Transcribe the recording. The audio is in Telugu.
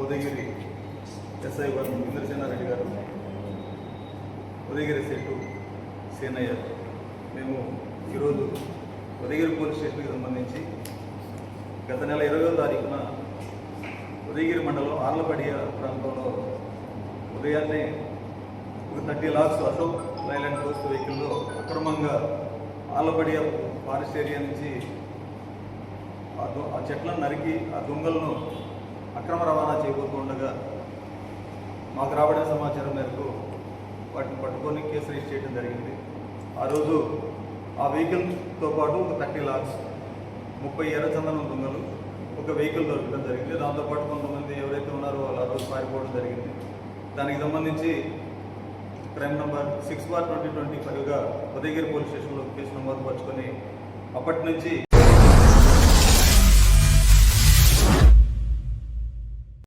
ఉదయగిరి ఎస్ఐ వారు ఇంద్రసేనారెడ్డి గారు. ఉదయగిరి సెట్టు సేనయ్య మేము ఈరోజు ఉదయగిరి పోలీస్ స్టేషన్కి సంబంధించి గత నెల ఇరవయో తారీఖున ఉదయగిరి మండలం ఆర్లపడియ ప్రాంతంలో ఉదయాన్నే ఒక థర్టీ లాక్స్ అశోక్ లైలాండ్ కోస్ట్ వెహికల్లో అక్రమంగా ఆలపడియ ఫారెస్ట్ ఏరియా నుంచి ఆ ఆ చెట్లను నరికి ఆ దొంగలను అక్రమ రవాణా చేయబోతుండగా మాకు రాబడిన సమాచారం మేరకు వాటిని కేసు రిజిస్టర్ చేయడం జరిగింది. ఆ రోజు ఆ వెహికల్తో పాటు ఒక థర్టీ లాక్స్ ముప్పై ఎర్రచందనం దొంగలు ఒక వెహికల్ దొరకడం జరిగింది. దాంతోపాటు కొంతమంది ఎవరైతే ఉన్నారో వాళ్ళు ఆ రోజు పారిపోవడం జరిగింది. దానికి సంబంధించి crime number six bar twenty twenty ఫైవ్గా Udayagiri police స్టేషన్లో కేసు నమోదు పరుచుకొని అప్పటి నుంచి